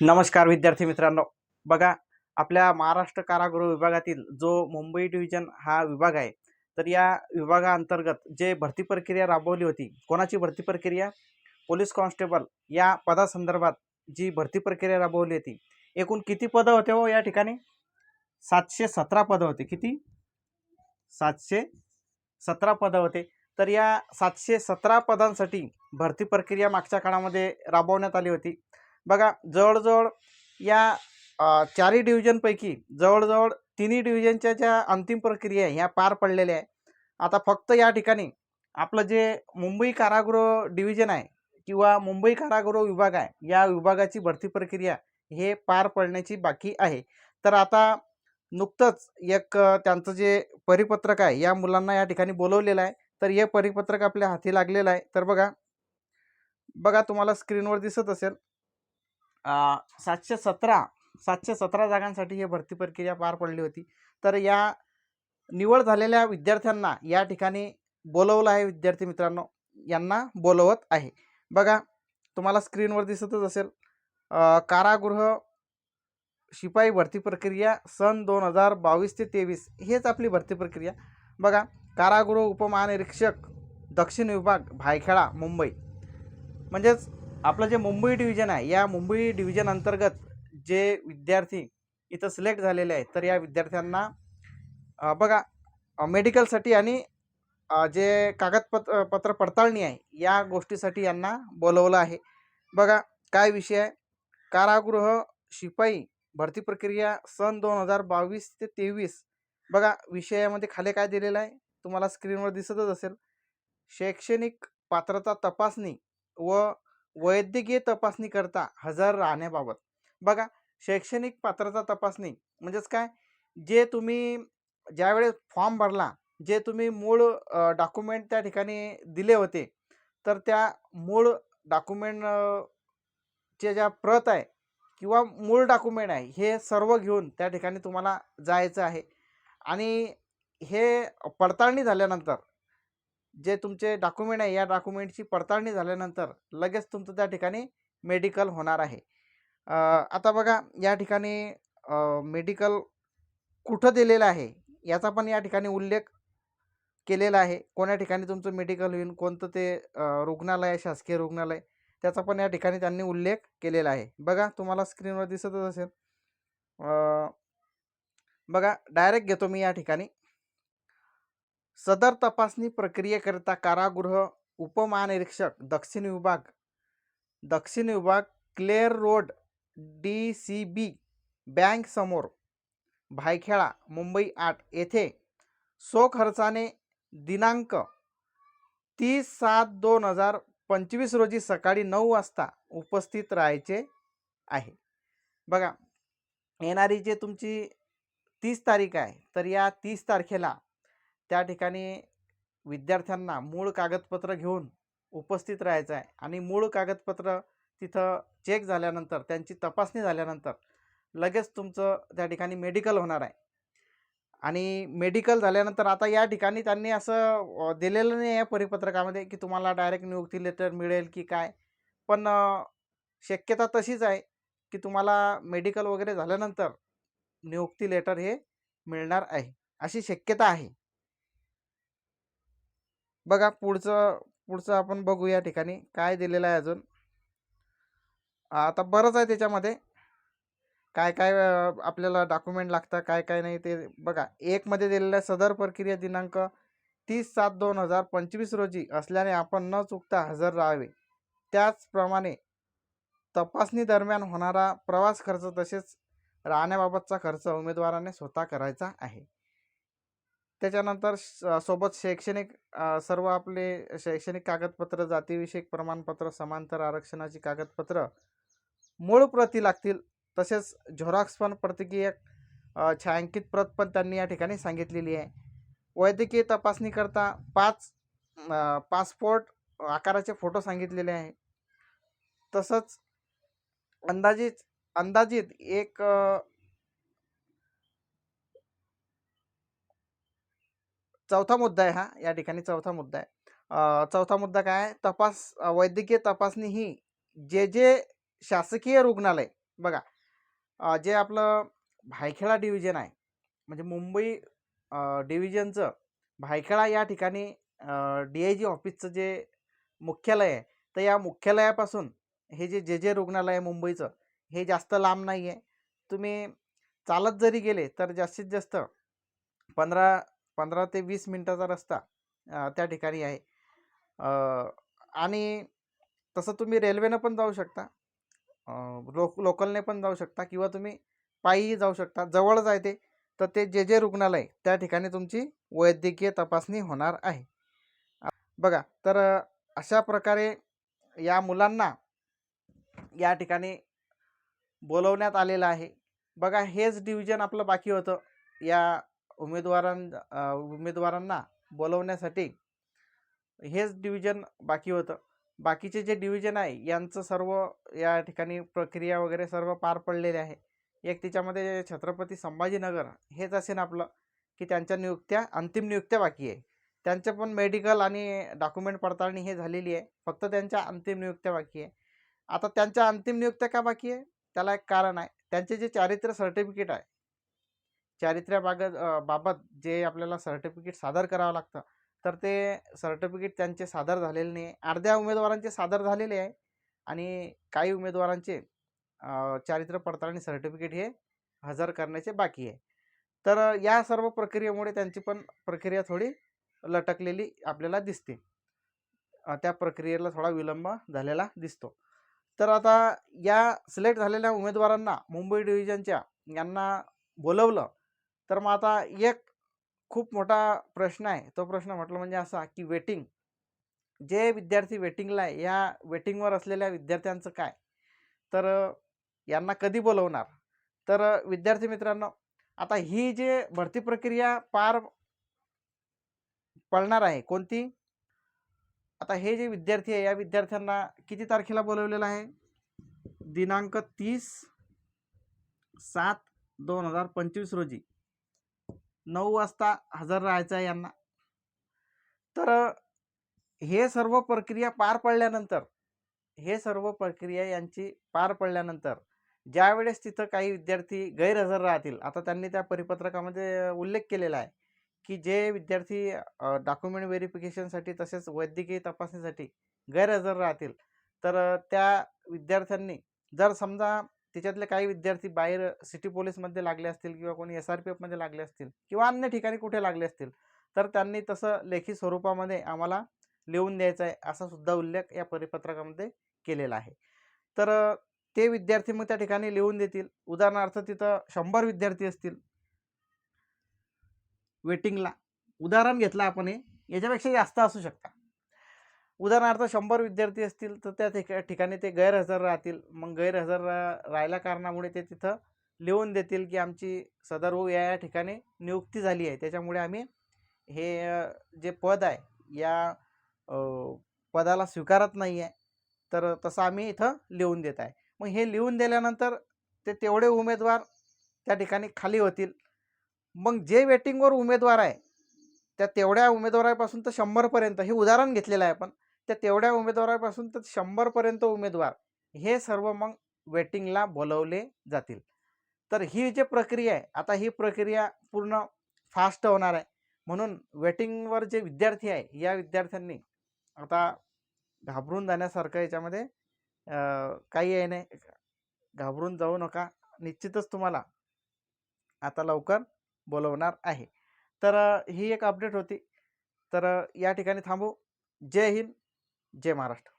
नमस्कार विद्यार्थी मित्रांनो. बघा आपल्या महाराष्ट्र कारागृह विभागातील जो मुंबई डिव्हिजन हा विभाग आहे तर या विभागाअंतर्गत जे भरती प्रक्रिया राबवली होती कोणाची भरती प्रक्रिया? पोलीस कॉन्स्टेबल या पदासंदर्भात जी भरती प्रक्रिया राबवली होती एकूण किती पदं होते हो या ठिकाणी? सातशे सतरा पदं होते. किती? सातशे सतरा पदं होते. तर या सातशे सतरा पदांसाठी भरती प्रक्रिया मागच्या काळामध्ये राबवण्यात आली होती. बघा जवळजवळ या चारही डिव्हिजनपैकी जवळजवळ तिन्ही डिव्हिजनच्या ज्या अंतिम प्रक्रिया आहे ह्या पार पडलेल्या आहे आता फक्त या ठिकाणी आपलं जे मुंबई कारागृह डिव्हिजन आहे किंवा मुंबई कारागृह विभाग आहे या विभागाची भरती प्रक्रिया हे पार पडण्याची बाकी आहे. तर आता नुकतंच एक त्यांचं जे परिपत्रक आहे या मुलांना या ठिकाणी बोलवलेलं आहे. तर हे परिपत्रक आपल्या हाती लागलेलं आहे. तर बघा बघा तुम्हाला स्क्रीनवर दिसत असेल. सातशे सतरा सातशे सतरा जागांसाठी ही भरती प्रक्रिया पार पडली होती. तर या निवड झालेल्या विद्यार्थ्यांना या ठिकाणी बोलवलं आहे विद्यार्थी मित्रांनो. यांना बोलवत आहे. बघा तुम्हाला स्क्रीनवर दिसतच असेल. कारागृह शिपाई भरती प्रक्रिया सन दोन हजार बावीस ते तेवीस. हेच आपली भरती प्रक्रिया. बघा कारागृह उपमहानिरीक्षक दक्षिण विभाग भायखेळा मुंबई. म्हणजेच आपलं जे मुंबई डिव्हिजन आहे या मुंबई डिव्हिजन अंतर्गत जे विद्यार्थी इथं सिलेक्ट झालेले आहेत तर या विद्यार्थ्यांना बघा मेडिकलसाठी आणि जे कागदपत्र पत्र पडताळणी आहे या गोष्टीसाठी यांना बोलवलं आहे. बघा काय विषय आहे? कारागृह शिपाई भरती प्रक्रिया सन दोन हजार बावीस ते तेवीस. बघा विषयामध्ये खाली काय दिलेलं आहे? तुम्हाला स्क्रीनवर दिसतच असेल. शैक्षणिक पात्रता तपासणी व वैद्यकीय तपासणीकरता हजर राहण्याबाबत. बघा शैक्षणिक पात्रता तपासणी म्हणजेच काय? जे तुम्ही ज्यावेळेस फॉर्म भरला जे तुम्ही मूळ डॉक्युमेंट त्या ठिकाणी दिले होते तर त्या मूळ डॉक्युमेंट च्या ज्या प्रत आहे किंवा मूळ डॉक्युमेंट आहे हे सर्व घेऊन त्या ठिकाणी तुम्हाला जायचं आहे. आणि हे पडताळणी झाल्यानंतर जे तुमचे डॉक्युमेंट आहे या डॉक्युमेंटची पडताळणी झाल्यानंतर लगेच तुमचं त्या ठिकाणी मेडिकल होणार आहे. आता बघा या ठिकाणी मेडिकल कुठं दिलेलं आहे याचा पण या ठिकाणी उल्लेख केलेला आहे. कोण्या ठिकाणी तुमचं मेडिकल होईल कोणतं ते रुग्णालय शासकीय रुग्णालय त्याचा पण या ठिकाणी त्यांनी उल्लेख केलेला आहे. बघा तुम्हाला स्क्रीनवर दिसतच असेल. बघा डायरेक्ट घेतो मी या ठिकाणी. सदर तपासणी प्रक्रियेकरिता कारागृह उपमहानिरीक्षक दक्षिण विभाग दक्षिण विभाग Clare road D C B bank समोर भायखेळा मुंबई आठ येथे सो खर्चाने दिनांक तीस सात दोन हजार पंचवीस रोजी सकाळी नऊ वाजता उपस्थित राहायचे आहे. बघा येणारी जे तुमची तीस तारीख आहे तर या तीस तारखेला त्या ठिकाणी विद्यार्थ्यांना मूळ कागदपत्र घेऊन उपस्थित राहायचं आहे आणि मूळ कागदपत्र तिथं चेक झाल्यानंतर त्यांची तपासणी झाल्यानंतर लगेच तुमचं त्या ठिकाणी मेडिकल होणार आहे. आणि मेडिकल झाल्यानंतर आता या ठिकाणी त्यांनी असं दिलेलं नाही आहे परिपत्रकामध्ये की तुम्हाला डायरेक्ट नियुक्ती लेटर मिळेल की काय. पण शक्यता तशीच आहे की तुम्हाला मेडिकल वगैरे झाल्यानंतर नियुक्ती लेटर हे मिळणार आहे. अशी शक्यता आहे. बघा पुढचं पुढचं आपण बघू या ठिकाणी. काय दिलेलं आहे अजून? आता बरंच आहे त्याच्यामध्ये. काय काय आपल्याला डॉक्युमेंट लागतं काय काय नाही ते बघा. एकमध्ये दिलेलं सदर प्रक्रिया दिनांक तीस सात दोन हजार पंचवीस रोजी असल्याने आपण न चुकता हजर राहावे. त्याचप्रमाणे तपासणी दरम्यान होणारा प्रवास खर्च तसेच राहण्याबाबतचा खर्च उमेदवाराने स्वतः करायचा आहे. त्याच्यानंतर सोबत शैक्षणिक सर्व आपले शैक्षणिक कागदपत्र जातीविषयक प्रमाणपत्र समांतर आरक्षणाची कागदपत्र मूळ प्रती लागतील. तसेच झेरॉक्स पण प्रत्येकी एक छायांकित प्रत पण त्यांनी या ठिकाणी सांगितलेली आहे. वैद्यकीय तपासणीकरता पाच पासपोर्ट आकाराचे फोटो सांगितलेले आहे. तसंच अंदाजित अंदाजित एक चौथा मुद्दा आहे हा या ठिकाणी चौथा मुद्दा आहे. चौथा मुद्दा काय आहे? तपास वैद्यकीय तपासणी ही जे जे शासकीय रुग्णालय बघा जे आपलं भायखेळा डिव्हिजन आहे म्हणजे मुंबई डिव्हिजनचं भायखेळा या ठिकाणी डी आय जी ऑफिसचं जे मुख्यालय आहे तर या मुख्यालयापासून हे जे जे जे रुग्णालय आहे मुंबईचं हे जास्त लांब नाही आहे. तुम्ही चालत जरी गेले तर जास्तीत जास्त पंधरा पंधरा ते वीस मिनटाचा रस्ता त्या ठिकाणी आहे. आणि तसं तुम्ही रेल्वेनं पण जाऊ शकता. लोक लोकलने पण जाऊ शकता किंवा तुम्ही पायीही जाऊ शकता. जवळच आहे ते तर ते जे जे रुग्णालय त्या ठिकाणी तुमची वैद्यकीय तपासणी होणार आहे. बघा तर अशा प्रकारे या मुलांना या ठिकाणी बोलवण्यात आलेलं आहे. बघा हेच डिव्हिजन आपलं बाकी होतं. या उमेदवारां उमेदवारांना बोलवण्यासाठी हेच डिव्हिजन बाकी होतं. बाकीचे जे डिव्हिजन आहे यांचं सर्व या ठिकाणी प्रक्रिया वगैरे सर्व पार पडलेले आहे. एक त्याच्यामध्ये छत्रपती संभाजीनगर हेच असेल आपलं की त्यांच्या नियुक्त्या अंतिम नियुक्त्या बाकी आहे. त्यांचं पण मेडिकल आणि डॉक्युमेंट पडताळणी हे झालेली आहे. फक्त त्यांच्या अंतिम नियुक्त्या बाकी आहे. आता त्यांच्या अंतिम नियुक्त्या का बाकी आहे? त्याला एक कारण आहे. त्यांचे जे चारित्र्य सर्टिफिकेट आहे चारित्र्याबागत बाबत जे आपल्याला सर्टिफिकेट सादर करावं लागतं तर ते सर्टिफिकेट त्यांचे सादर झालेले नाही. अर्ध्या उमेदवारांचे सादर झालेले आहे आणि काही उमेदवारांचे चारित्र्य पडताळणी सर्टिफिकेट हे हजर करण्याचे बाकी आहे. तर या सर्व प्रक्रियेमुळे त्यांची पण प्रक्रिया थोडी लटकलेली आपल्याला दिसते. त्या प्रक्रियेला थोडा विलंब झालेला दिसतो. तर आता या सिलेक्ट झालेल्या उमेदवारांना मुंबई डिव्हिजनच्या यांना बोलवलं तर मग आता एक खूप मोठा प्रश्न आहे. तो प्रश्न म्हटलं म्हणजे असा की वेटिंग. जे विद्यार्थी वेटिंगला आहे या वेटिंगवर असलेल्या विद्यार्थ्यांचं काय? तर यांना कधी बोलवणार? तर विद्यार्थी मित्रांनो आता ही जे भरती प्रक्रिया पार पडणार आहे कोणती? आता हे जे विद्यार्थी आहे या विद्यार्थ्यांना किती तारखेला बोलवलेलं आहे? दिनांक तीस सात दोन हजार पंचवीस रोजी. नऊ वाजता हजर राहायचं आहे यांना. तर हे सर्व प्रक्रिया पार पडल्यानंतर हे सर्व प्रक्रिया यांची पार पडल्यानंतर ज्यावेळेस तिथं काही विद्यार्थी गैरहजर राहतील आता त्यांनी त्या परिपत्रकामध्ये उल्लेख केलेला आहे की जे विद्यार्थी डॉक्युमेंट व्हेरिफिकेशनसाठी तसेच वैद्यकीय तपासणीसाठी गैरहजर राहतील तर त्या विद्यार्थ्यांनी जर समजा त्याच्यातले काही विद्यार्थी बाहेर सिटी पोलीसमध्ये लागले असतील किंवा कोणी एस आर पी एफमध्ये लागले असतील किंवा अन्य ठिकाणी कुठे लागले असतील तर त्यांनी तसं लेखी स्वरूपामध्ये आम्हाला लिहून द्यायचं आहे असा सुद्धा उल्लेख या परिपत्रकामध्ये केलेला आहे. तर ते विद्यार्थी मग त्या ठिकाणी लिहून देतील. उदाहरणार्थ तिथं शंभर विद्यार्थी असतील. वेटिंगला उदाहरण घेतलं आपण हे याच्यापेक्षा जास्त असू शकता उदाहरणार्थ शंभर विद्यार्थी असतील तर त्या ठिका ठिकाणी ते गैरहजर राहतील. मग गैरहजर रा- राहिल्या कारणामुळे ते तिथं लिहून देतील की आमची सदर हो या या ठिकाणी नियुक्ती झाली आहे. त्याच्यामुळे आम्ही हे जे पद आहे या पदाला स्वीकारत नाही आहे तर तसं आम्ही इथं लिहून देत आहे. मग हे लिहून दिल्यानंतर ते तेवढे उमेदवार त्या ठिकाणी खाली होतील. मग जे वेटिंगवर उमेदवार आहे त्या तेवढ्या उमेदवारापासून तर शंभरपर्यंत हे उदाहरण घेतलेलं आहे आपण. त्या तेवढ्या उमेदवारापासून तर शंभरपर्यंत उमेदवार हे सर्व मग वेटिंगला बोलवले जातील. तर ही जी प्रक्रिया आहे आता ही प्रक्रिया पूर्ण फास्ट होणार आहे. म्हणून वेटिंगवर जे विद्यार्थी आहे या विद्यार्थ्यांनी आता घाबरून जाण्यासारखं याच्यामध्ये काही आहे नाही. घाबरून जाऊ नका. निश्चितच तुम्हाला आता लवकर बोलवणार आहे. तर ही एक अपडेट होती. तर या ठिकाणी थांबू. जय हिंद. जय महाराष्ट्र.